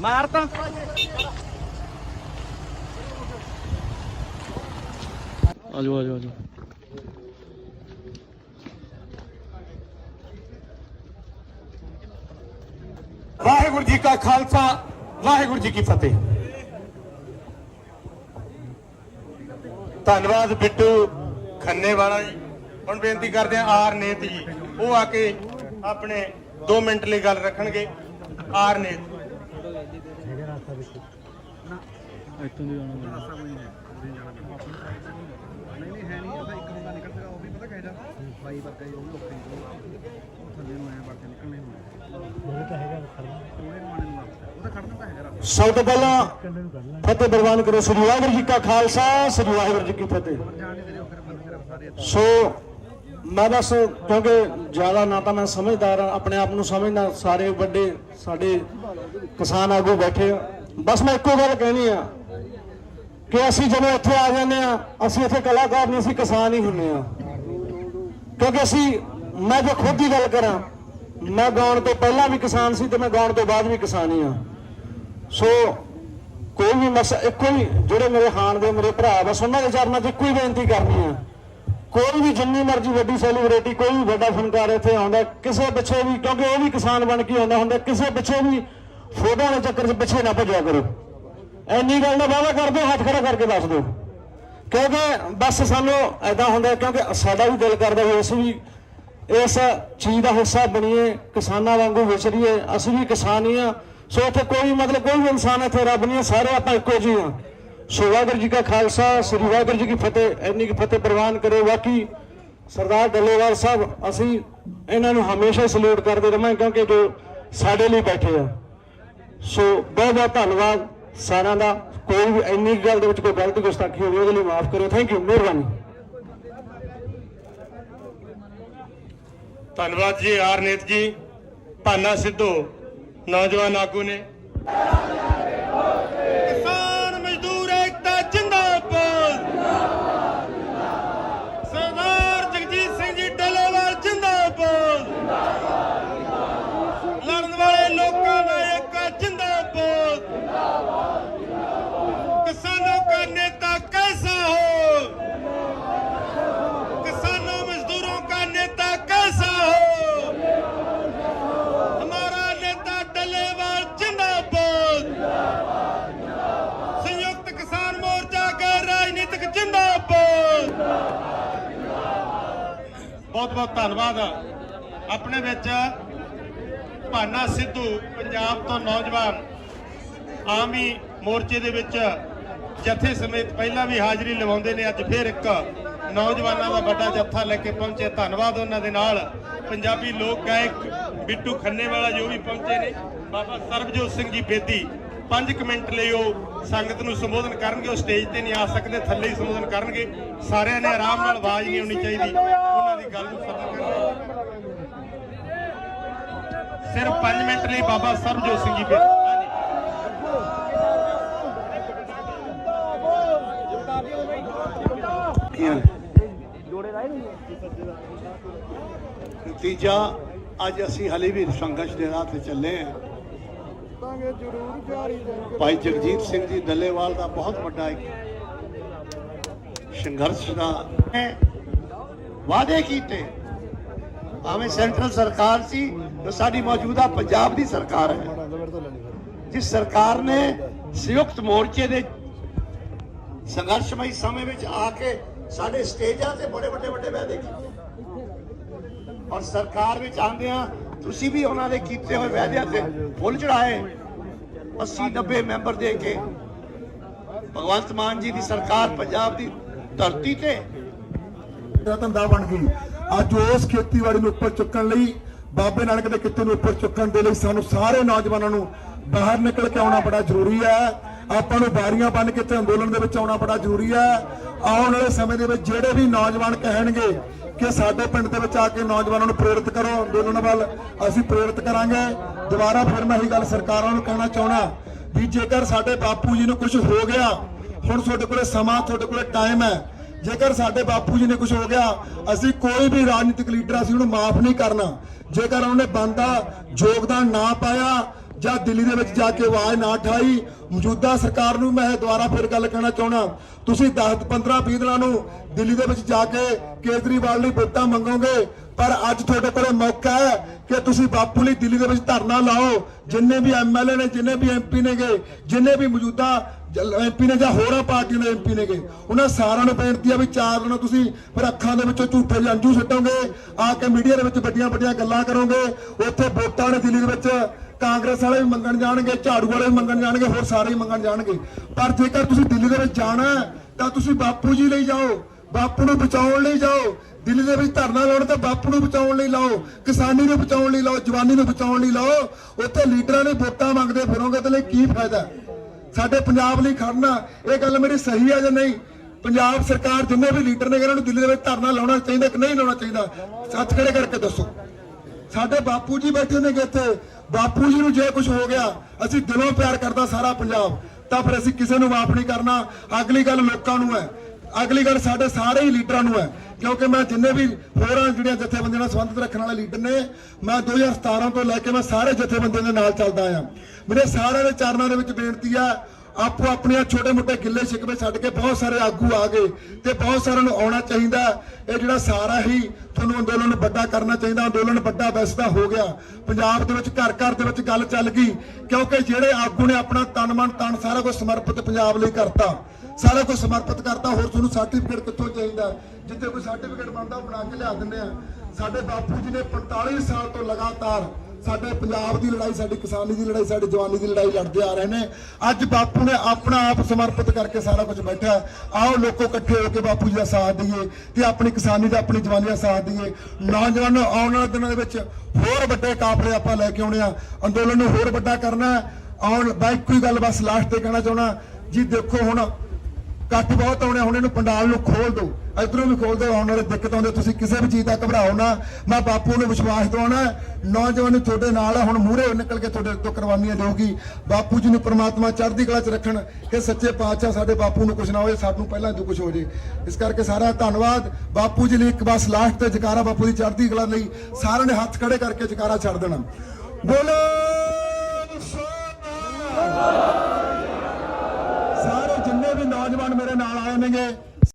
ਮਾਰ ਤਾਂ ਆਜੋ ਆਜੋ ਆਜੋ। ਵਾਹਿਗੁਰੂ ਜੀ ਕਾ ਖਾਲਸਾ ਵਾਹਿਗੁਰੂ ਜੀ ਕੀ ਫਤਿਹ। ਧੰਨਵਾਦ ਬਿੱਟੂ ਖੰਨੇ ਵਾਲਾ ਜੀ। ਹੁਣ ਬੇਨਤੀ ਕਰਦੇ ਆ ਆਰ ਨੇਤ ਜੀ ਉਹ ਆ ਕੇ ਆਪਣੇ 2 ਮਿੰਟ ਲਈ ਗੱਲ ਰੱਖਣਗੇ। ਆਰ ਨੇਤ ਇੱਥੋਂ ਦੀ ਆਉਣਾ ਨਹੀਂ ਨਹੀਂ ਹੈ ਨਹੀਂ ਉਹਦਾ ਇੱਕ ਬੰਦਾ ਨਿਕਲ ਸਕਦਾ ਉਹ ਵੀ ਪਤਾ ਕਹਿ ਜਾ ਬਾਈ ਵਰਗਾ ਹੀ ਉਹ ਵੀ ਔਖਾ ਹੀ ਉਹ ਥੱਲੇ ਨੂੰ ਆਇਆ ਕੇ ਨਿਕਲਣੇ ਨੂੰ ਉਹ ਤਾਂ ਹੈਗਾ ਖੜਨਾ ਉਹਨੇ ਨੂੰ ਆਣੇ ਨੂੰ ਵਾਪਸ ਉਹਦਾ ਖੜਨਾ ਤਾਂ ਹੈਗਾ ਰੱਬ ਸਭ ਤੋਂ ਪਹਿਲਾਂ ਫਤਿਹ ਪ੍ਰਵਾਨ ਕਰੋ ਸ੍ਰੀ ਵਾਹਿਗੁਰੂ ਜੀ ਕਾ ਖਾਲਸਾ ਸ੍ਰੀ ਵਾਹਿਗੁਰੂ ਜੀ ਕੀ ਫਤਿਹ। ਜਾਣ ਨਹੀਂ ਉਹ ਸੋ ਮੈਂ ਬਸ ਕਿਉਂਕਿ ਜ਼ਿਆਦਾ ਨਾ ਤਾਂ ਮੈਂ ਸਮਝਦਾਰ ਹਾਂ, ਆਪਣੇ ਆਪ ਨੂੰ ਸਮਝਦਾ ਸਾਰੇ ਵੱਡੇ ਸਾਡੇ ਕਿਸਾਨ ਆਗੂ ਬੈਠੇ ਆ। ਬਸ ਮੈਂ ਇੱਕੋ ਗੱਲ ਕਹਿਣੀ ਆ ਕਿ ਅਸੀਂ ਜਦੋਂ ਇੱਥੇ ਆ ਜਾਂਦੇ ਆ ਅਸੀਂ ਇੱਥੇ ਕਲਾਕਾਰ ਨਹੀਂ ਅਸੀਂ ਕਿਸਾਨ ਹੀ ਹੁੰਨੇ ਆ। ਕਿਉਂਕਿ ਅਸੀਂ ਮੈਂ ਜੇ ਖੁਦ ਦੀ ਗੱਲ ਕਰਾਂ ਮੈਂ ਗਾਉਣ ਤੋਂ ਪਹਿਲਾਂ ਵੀ ਕਿਸਾਨ ਸੀ ਤੇ ਮੈਂ ਗਾਉਣ ਤੋਂ ਬਾਅਦ ਵੀ ਕਿਸਾਨ ਹੀ ਆ। ਸੋ ਕੋਈ ਵੀ ਮਸ ਇੱਕੋ ਹੀ ਜਿਹੜੇ ਮੇਰੇ ਹਾਣ ਦੇ ਮੇਰੇ ਭਰਾ ਬਸ ਉਹਨਾਂ ਦੇ ਚਰਨਾਂ 'ਚ ਇੱਕੋ ਹੀ ਬੇਨਤੀ ਕਰਨੀ ਆ ਕੋਈ ਵੀ ਜਿੰਨੀ ਮਰਜ਼ੀ ਵੱਡੀ ਸੈਲੀਬ੍ਰਿਟੀ ਕੋਈ ਵੀ ਵੱਡਾ ਫਨਕਾਰ ਇੱਥੇ ਆਉਂਦਾ, ਕਿਸੇ ਪਿੱਛੇ ਵੀ, ਕਿਉਂਕਿ ਉਹ ਵੀ ਕਿਸਾਨ ਬਣ ਕੇ ਆਉਂਦਾ ਹੁੰਦਾ, ਕਿਸੇ ਪਿੱਛੇ ਵੀ ਫੋਟੋਆਂ ਦੇ ਚੱਕਰ 'ਚ ਪਿੱਛੇ ਨਾ ਭੱਜਿਆ ਕਰੋ। ਐਨੀ ਗੱਲ ਦਾ ਵਾਅਦਾ ਕਰ ਦਿਓ ਹੱਥ ਖੜਾ ਕਰਕੇ ਦੱਸ ਦਿਓ। ਕਿਉਂਕਿ ਬਸ ਸਾਨੂੰ ਐਦਾਂ ਹੁੰਦਾ, ਕਿਉਂਕਿ ਸਾਡਾ ਵੀ ਦਿਲ ਕਰਦਾ ਵੀ ਅਸੀਂ ਵੀ ਇਸ ਚੀਜ਼ ਦਾ ਹਿੱਸਾ ਬਣੀਏ, ਕਿਸਾਨਾਂ ਵਾਂਗੂ ਵਿਚਰੀਏ, ਅਸੀਂ ਵੀ ਕਿਸਾਨ ਹੀ ਆ ਸੋ ਇੱਥੇ ਕੋਈ ਮਤਲਬ, ਕੋਈ ਵੀ ਇਨਸਾਨ ਇੱਥੇ ਰੱਬ ਨਹੀਂ ਹੈ, ਸਾਰੇ ਆਪਾਂ ਇੱਕੋ ਜਿਹੇ ਆ ਸੋ ਵਾਹਿਗੁਰੂ ਜੀ ਕਾ ਖਾਲਸਾ, ਸ੍ਰੀ ਵਾਹਿਗੁਰੂ ਜੀ ਕੀ ਫਤਿਹ। ਇੰਨੀ ਕੀ ਫਤਿਹ ਪ੍ਰਵਾਨ ਕਰੇ ਬਾਕੀ ਸਰਦਾਰ ਡੱਲੇਵਾਲ ਸਾਹਿਬ, ਅਸੀਂ ਇਹਨਾਂ ਨੂੰ ਹਮੇਸ਼ਾ ਸਲੂਟ ਕਰਦੇ ਰਵਾਂਗੇ ਕਿਉਂਕਿ ਜੋ ਸਾਡੇ ਲਈ ਬੈਠੇ ਆ। ਸੋ ਬਹੁਤ ਬਹੁਤ ਧੰਨਵਾਦ ਸਾਰਿਆਂ ਦਾ। ਕੋਈ ਵੀ ਇੰਨੀ ਕੁ ਗੱਲ ਦੇ ਵਿੱਚ ਕੋਈ ਗਲਤੀ ਗੁਸਤਾਖੀ ਹੋਵੇ ਉਹਦੇ ਲਈ ਮਾਫ ਕਰੋ ਥੈਂਕ ਯੂ ਮਿਹਰਬਾਨੀ। ਧੰਨਵਾਦ ਜੀ ਆਰਨੇਤ ਜੀ। ਭਾਨਾ ਸਿੱਧੂ, ਨੌਜਵਾਨ ਆਗੂ ਨੇ। ਬਹੁਤ ਬਹੁਤ ਧੰਨਵਾਦ। ਆਪਣੇ ਵਿੱਚ ਭਾਨਾ ਸਿੱਧੂ, ਪੰਜਾਬ ਤੋਂ ਨੌਜਵਾਨ ਆਮੀ ਮੋਰਚੇ ਦੇ ਵਿੱਚ ਜਥੇ ਸਮੇਤ ਪਹਿਲਾਂ ਵੀ ਹਾਜ਼ਰੀ ਲਵਾਉਂਦੇ ਨੇ। ਅੱਜ ਫਿਰ ਇੱਕ ਨੌਜਵਾਨਾਂ ਦਾ ਵੱਡਾ ਜੱਥਾ ਲੈ ਕੇ ਪਹੁੰਚੇ। ਧੰਨਵਾਦ ਉਹਨਾਂ ਦੇ ਨਾਲ। ਪੰਜਾਬੀ ਲੋਕ ਗਾਇਕ ਬਿੱਟੂ ਖੰਨੇ ਵਾਲਾ ਜੋ ਵੀ ਪਹੁੰਚੇ ਨੇ। ਬਾਬਾ ਸਰਬਜੋਤ ਸਿੰਘ ਜੀ ਬੇਦੀ 5 ਮਿੰਟ ਲਈ ਉਹ ਸੰਗਤ ਨੂੰ ਸੰਬੋਧਨ ਕਰਨਗੇ, ਉਹ ਸਟੇਜ ਤੇ ਨਹੀਂ ਆ ਸਕਦੇ, ਥੱਲੇ ਹੀ ਸੰਬੋਧਨ ਕਰਨਗੇ। ਸਾਰਿਆਂ ਨੇ ਆਰਾਮ ਨਾਲ ਆਵਾਜ਼ ਨਹੀਂ ਆਉਣੀ ਚਾਹੀਦੀ, ਉਹਨਾਂ ਦੀ ਗੱਲ ਨੂੰ ਸਰਵ ਕਰਨਾ ਸਿਰਫ 5 ਮਿੰਟ ਲਈ ਬਾਬਾ ਸਰਬਜੋਤ ਸਿੰਘ ਜੀ ਬੇਦੀ ਨਤੀਜਾ ਅੱਜ ਅਸੀਂ ਹਲੇ ਵੀ ਸੰਘਰਸ਼ ਦੇ ਰਾਹ ਤੇ ਚੱਲੇ ਹਾਂ। ਭਾਈ ਜਗਜੀਤ ਸਿੰਘ ਜੀ ਡੱਲੇਵਾਲ ਦਾ ਬਹੁਤ ਵੱਡਾ ਇੱਕ ਸੰਘਰਸ਼ ਦਾ ਵਾਅਦੇ ਕੀਤੇ। ਭਾਵੇਂ ਸੈਂਟਰਲ ਸਰਕਾਰ ਸੀ, ਤੇ ਸਾਡੀ ਮੌਜੂਦਾ ਪੰਜਾਬ ਦੀ ਸਰਕਾਰ ਹੈ। ਜਿਸ ਸਰਕਾਰ ਨੇ ਸੰਯੁਕਤ ਮੋਰਚੇ ਦੇ ਸੰਘਰਸ਼ਮਈ ਸਮੇਂ ਵਿੱਚ ਆ ਕੇ ਸਾਡੇ ਸਟੇਜਾਂ ਤੇ ਬੜੇ ਵੱਡੇ ਵੱਡੇ ਵਾਅਦੇ ਕੀਤੇ। ਔਰ ਸਰਕਾਰ ਵਿੱਚ ਆਂਦਿਆਂ ਤੁਸੀਂ ਵੀ ਉਹਨਾਂ ਦੇ ਕੀਤੇ ਹੋਏ ਵਾਅਦਿਆਂ ਤੇ ਫੁੱਲ ਚੜਾਏ 80 90 ਮੈਂਬਰ ਦੇ ਕੇ ਭਗਵੰਤ ਮਾਨ ਜੀ ਦੀ ਸਰਕਾਰ ਪੰਜਾਬ ਦੀ ਧਰਤੀ ਤੇ। ਦਾ ਧੰਦਾ ਬਣ ਗਈ। ਅੱਜ ਉਸ ਖੇਤੀਬਾੜੀ ਨੂੰ ਉੱਪਰ ਚੁੱਕਣ ਲਈ, ਬਾਬੇ ਨਾਨਕ ਦੇ ਕਿੱਤੇ ਨੂੰ ਉੱਪਰ ਚੁੱਕਣ ਦੇ ਲਈ ਸਾਨੂੰ ਸਾਰੇ ਨੌਜਵਾਨਾਂ ਨੂੰ ਬਾਹਰ ਨਿਕਲ ਕੇ ਆਉਣਾ ਬੜਾ ਜ਼ਰੂਰੀ ਹੈ। ਆਪਾਂ ਨੂੰ ਬਾਰੀਆਂ ਬੰਨ ਕੇ ਤੇ ਅੰਦੋਲਨ ਦੇ ਵਿੱਚ ਆਉਣਾ ਬੜਾ ਜ਼ਰੂਰੀ ਹੈ। ਆਉਣ ਵਾਲੇ ਸਮੇਂ ਦੇ ਵਿੱਚ ਜਿਹੜੇ ਵੀ ਨੌਜਵਾਨ ਕਹਿਣਗੇ ਕਿ ਸਾਡੇ ਪਿੰਡ ਦੇ ਵਿੱਚ ਆ ਕੇ ਨੌਜਵਾਨਾਂ ਨੂੰ ਪ੍ਰੇਰਿਤ ਕਰੋ, ਅੰਦੋਲਨ ਵੱਲ। ਅਸੀਂ ਪ੍ਰੇਰਿਤ ਕਰਾਂਗੇ। ਦੁਬਾਰਾ ਫਿਰ ਮੈਂ ਇਹੀ ਗੱਲ ਸਰਕਾਰਾਂ ਨੂੰ ਕਹਿਣਾ ਚਾਹਣਾ ਵੀ ਜੇਕਰ ਸਾਡੇ ਬਾਪੂ ਜੀ ਨੂੰ ਕੁਝ ਹੋ ਗਿਆ, ਹੁਣ ਤੁਹਾਡੇ ਕੋਲੇ ਸਮਾਂ, ਤੁਹਾਡੇ ਕੋਲੇ ਟਾਈਮ ਹੈ। ਜੇਕਰ ਸਾਡੇ ਬਾਪੂ ਜੀ ਨੇ ਕੁਝ ਹੋ ਗਿਆ, ਅਸੀਂ ਕੋਈ ਵੀ ਰਾਜਨੀਤਿਕ ਲੀਡਰ ਅਸੀਂ ਉਹਨੂੰ ਮਾਫ ਨਹੀਂ ਕਰਨਾ। ਜੇਕਰ ਉਹਨੇ ਬੰਦਾ ਯੋਗਦਾਨ ਨਾ ਪਾਇਆ ਜਾਂ ਦਿੱਲੀ ਦੇ ਵਿੱਚ ਜਾ ਕੇ ਆਵਾਜ਼ ਨਾ ਉਠਾਈ ਮੌਜੂਦਾ ਸਰਕਾਰ ਨੂੰ ਮੈਂ ਦੁਬਾਰਾ ਫਿਰ ਗੱਲ ਕਹਿਣਾ ਚਾਹਣਾ ਤੁਸੀਂ 10 15 20 ਦਿਨਾਂ ਨੂੰ ਦਿੱਲੀ ਦੇ ਵਿੱਚ ਜਾ ਕੇ ਕੇਜਰੀਵਾਲ ਲਈ ਵੋਟਾਂ ਮੰਗੋਗੇ, ਪਰ ਅੱਜ ਤੁਹਾਡੇ ਕੋਲੇ ਮੌਕਾ ਹੈ ਕਿ ਤੁਸੀਂ ਬਾਪੂ ਲਈ ਦਿੱਲੀ ਦੇ ਵਿੱਚ ਧਰਨਾ ਲਾਓ। ਜਿੰਨੇ ਵੀ ਐਮਐਲਏ ਨੇ, ਜਿੰਨੇ ਵੀ ਐਮਪੀ ਨੇਗੇ, ਜਿੰਨੇ ਵੀ ਮੌਜੂਦਾ ਐਮਪੀ ਨੇ ਜਾਂ ਹੋਰਾਂ ਪਾਰਟੀਆਂ ਦੇ ਐਮਪੀ ਨੇਗੇ, ਉਹਨਾਂ ਸਾਰਿਆਂ ਨੂੰ ਬੇਨਤੀ ਆ ਵੀ ਚਾਰ ਦਿਨ ਤੁਸੀਂ ਫਿਰ ਅੱਖਾਂ ਦੇ ਵਿੱਚੋਂ ਝੂਠੇ ਜਿਹੇ ਅੰਜੂ ਸੁੱਟੋਗੇ, ਆ ਕੇ ਮੀਡੀਆ ਦੇ ਵਿੱਚ ਵੱਡੀਆਂ ਵੱਡੀਆਂ ਗੱਲਾਂ ਕਰੋਗੇ। ਉੱਥੇ ਵੋਟਾਂ ਨੇ ਦਿੱਲੀ ਦੇ ਵਿੱਚ ਕਾਂਗਰਸ ਵਾਲੇ ਵੀ ਮੰਗਣ ਜਾਣਗੇ, ਝਾੜੂ ਵਾਲੇ ਵੀ ਮੰਗਣ ਜਾਣਗੇ, ਹੋਰ ਸਾਰੇ ਹੀ ਮੰਗਣ ਜਾਣਗੇ। ਪਰ ਜੇਕਰ ਤੁਸੀਂ ਦਿੱਲੀ ਦੇ ਵਿੱਚ ਜਾਣਾ ਤਾਂ ਤੁਸੀਂ ਬਾਪੂ ਜੀ ਲਈ ਜਾਓ, ਬਾਪੂ ਨੂੰ ਬਚਾਉਣ ਲਈ ਜਾਓ। ਦਿੱਲੀ ਦੇ ਵਿੱਚ ਧਰਨਾ ਲਾਉਣ ਤਾਂ ਬਾਪੂ ਨੂੰ ਬਚਾਉਣ ਲਈ ਲਾਓ, ਕਿਸਾਨੀ ਨੂੰ ਬਚਾਉਣ ਲਈ ਲਾਓ, ਜਵਾਨੀ ਨੂੰ ਬਚਾਉਣ ਲਈ ਲਾਓ, ਉੱਥੇ ਲੀਡਰਾਂ ਨੇ ਵੋਟਾਂ ਮੰਗਦੇ ਫਿਰੋਗੇ ਤੇ ਲਈ ਕੀ ਫਾਇਦਾ ਸਾਡੇ ਪੰਜਾਬ ਲਈ ਖੜਨਾ ਇਹ ਗੱਲ ਮੇਰੀ ਸਹੀ ਹੈ ਜਾਂ ਨਹੀਂ? ਪੰਜਾਬ ਸਰਕਾਰ ਜਿੰਨੇ ਵੀ ਲੀਡਰ ਨੇ, ਇਹਨਾਂ ਨੂੰ ਦਿੱਲੀ ਦੇ ਵਿੱਚ ਧਰਨਾ ਲਾਉਣਾ ਚਾਹੀਦਾ ਕਿ ਨਹੀਂ ਲਾਉਣਾ ਚਾਹੀਦਾ? ਸੱਚ ਖੜੇ ਕਰਕੇ ਦੱਸੋ? ਸਾਡੇ ਬਾਪੂ ਜੀ ਬੈਠੇ ਨੇ ਇੱਥੇ ਬਾਪੂ ਜੀ ਨੂੰ ਜੇ ਕੁਝ ਹੋ ਗਿਆ, ਅਸੀਂ ਦਿਲੋਂ ਪਿਆਰ ਕਰਦਾ ਸਾਰਾ ਪੰਜਾਬ। ਤਾਂ ਫਿਰ ਅਸੀਂ ਕਿਸੇ ਨੂੰ ਮਾਫ ਨਹੀਂ ਕਰਨਾ। ਅਗਲੀ ਗੱਲ ਲੋਕਾਂ ਨੂੰ ਹੈ। ਅਗਲੀ ਗੱਲ ਸਾਡੇ ਸਾਰੇ ਹੀ ਲੀਡਰਾਂ ਨੂੰ ਹੈ। ਕਿਉਂਕਿ ਮੈਂ ਜਿੰਨੇ ਵੀ ਹੋਰਾਂ ਜਿਹੜੀਆਂ ਜਥੇਬੰਦੀਆਂ ਨਾਲ ਸੰਬੰਧਿਤ ਰੱਖਣ ਵਾਲੇ ਲੀਡਰ ਨੇ, ਮੈਂ 2017 ਤੋਂ ਲੈ ਕੇ ਮੈਂ ਸਾਰੇ ਜਥੇਬੰਦੀਆਂ ਦੇ ਨਾਲ ਚੱਲਦਾ ਆਇਆ। ਮੇਰੇ ਸਾਰਿਆਂ ਦੇ ਚਰਨਾਂ ਦੇ ਵਿੱਚ ਬੇਨਤੀ ਆ ਆਪੋ ਆਪਣੀਆਂ ਛੋਟੇ ਮੋਟੇ ਗਿੱਲੇ ਸ਼ਿਕਵੇ ਛੱਡ ਕੇ ਬਹੁਤ ਸਾਰੇ ਆਗੂ ਆ ਗਏ ਤੇ ਬਹੁਤ ਸਾਰਿਆਂ ਨੂੰ ਆਉਣਾ ਚਾਹੀਦਾ। ਇਹ ਜਿਹੜਾ ਸਾਰਾ ਹੀ ਤੁਹਾਨੂੰ ਅੰਦੋਲਨ ਵੱਡਾ ਕਰਨਾ ਚਾਹੀਦਾ, ਅੰਦੋਲਨ ਵੱਡਾ ਵੈਸੇ ਤਾਂ ਹੋ ਗਿਆ। ਪੰਜਾਬ ਦੇ ਵਿੱਚ ਘਰ ਘਰ ਦੇ ਵਿੱਚ ਗੱਲ ਚੱਲ ਗਈ, ਕਿਉਂਕਿ ਜਿਹੜੇ ਆਗੂ ਨੇ ਆਪਣਾ ਤਨ ਮਨ ਤਨ ਸਾਰਾ ਕੁਝ ਸਮਰਪਿਤ ਪੰਜਾਬ ਲਈ ਕਰਤਾ। ਸਾਰਾ ਕੁਝ ਸਮਰਪਿਤ ਕਰਤਾ, ਹੋਰ ਤੁਹਾਨੂੰ ਸਰਟੀਫਿਕੇਟ ਕਿੱਥੋਂ ਚਾਹੀਦਾ? ਜਿੱਥੇ ਕੋਈ ਸਰਟੀਫਿਕੇਟ ਬਣਦਾ ਬਣਾ ਕੇ ਲਿਆ ਦਿੰਦੇ ਆ। ਸਾਡੇ ਬਾਪੂ ਜੀ ਨੇ 45 ਸਾਲ ਤੋਂ ਲਗਾਤਾਰ ਸਾਡੇ ਪੰਜਾਬ ਦੀ ਲੜਾਈ, ਸਾਡੀ ਕਿਸਾਨੀ ਦੀ ਲੜਾਈ, ਸਾਡੀ ਜਵਾਨੀ ਦੀ ਲੜਾਈ ਲੜਦੇ ਆ ਰਹੇ ਨੇ। ਅੱਜ ਬਾਪੂ ਨੇ ਆਪਣਾ ਆਪ ਸਮਰਪਿਤ ਕਰਕੇ ਸਾਰਾ ਕੁਝ ਬੈਠਾ ਆਓ ਲੋਕੋ ਇਕੱਠੇ ਹੋ ਕੇ ਬਾਪੂ ਜੀ ਦਾ ਸਾਥ ਦਈਏ ਤੇ ਆਪਣੀ ਕਿਸਾਨੀ ਦਾ ਆਪਣੀ ਜਵਾਨੀ ਦਾ ਸਾਥ ਦਈਏ। ਨੌਜਵਾਨੋ ਆਉਣ ਵਾਲੇ ਦਿਨਾਂ ਦੇ ਵਿੱਚ ਹੋਰ ਵੱਡੇ ਕਾਫਲੇ ਆਪਾਂ ਲੈ ਕੇ ਆਉਣੇ ਆ। ਅੰਦੋਲਨ ਨੂੰ ਹੋਰ ਵੱਡਾ ਕਰਨਾ ਆਉਣ ਬਾਈਕ ਕੋਈ ਗੱਲ ਬਸ ਲਾਸਟ ਤੇ ਕਹਿਣਾ ਚਾਹਣਾ ਜੀ ਦੇਖੋ ਹੁਣ ਕੱਟ ਬਹੁਤ ਆਉਣੇ ਹੁਣ ਇਹਨੂੰ ਪੰਡਾਲ ਨੂੰ ਖੋਲ ਦਿਓ। ਇਧਰੋਂ ਵੀ ਖੋਲਦੇ ਦਿਓ ਆਉਣ ਵਾਲੇ ਦਿੱਕਤ ਆਉਂਦੇ ਤੁਸੀਂ ਕਿਸੇ ਵੀ ਚੀਜ਼ ਦਾ ਘਬਰਾਓ ਨਾ। ਮੈਂ ਬਾਪੂ ਨੂੰ ਵਿਸ਼ਵਾਸ ਦਿਵਾਉਣਾ, ਨੌਜਵਾਨ ਨੂੰ ਤੁਹਾਡੇ ਨਾਲ ਹੁਣ ਮੂਹਰੇ ਨਿਕਲ ਕੇ ਤੁਹਾਡੇ ਤੋਂ ਕੁਰਬਾਨੀਆਂ ਦੇਊਗੀ। ਬਾਪੂ ਜੀ ਨੂੰ ਪ੍ਰਮਾਤਮਾ ਚੜ੍ਹਦੀ ਕਲਾ 'ਚ ਰੱਖਣ ਕਿ ਸੱਚੇ ਪਾਤਸ਼ਾਹ ਸਾਡੇ ਬਾਪੂ ਨੂੰ ਕੁਝ ਨਾ ਹੋਏ, ਸਾਨੂੰ ਪਹਿਲਾਂ ਜੋ ਕੁਝ ਹੋ ਜੇ। ਇਸ ਕਰਕੇ ਸਾਰਾ ਧੰਨਵਾਦ। ਬਾਪੂ ਜੀ ਲਈ ਇੱਕ ਬਸ ਲਾਸਟ ਤੇ ਜਕਾਰਾ ਬਾਪੂ ਦੀ ਚੜ੍ਹਦੀ ਕਲਾ ਲਈ, ਸਾਰਿਆਂ ਨੇ ਹੱਥ ਖੜੇ ਕਰਕੇ ਜਕਾਰਾ ਛੱਡ ਦੇਣਾ। ਬੋਲੋ ਸਾਰੇ ਜਿੰਨੇ ਵੀ ਨੌਜਵਾਨ ਮੇਰੇ ਨਾਲ ਆਏ ਨੇਗੇ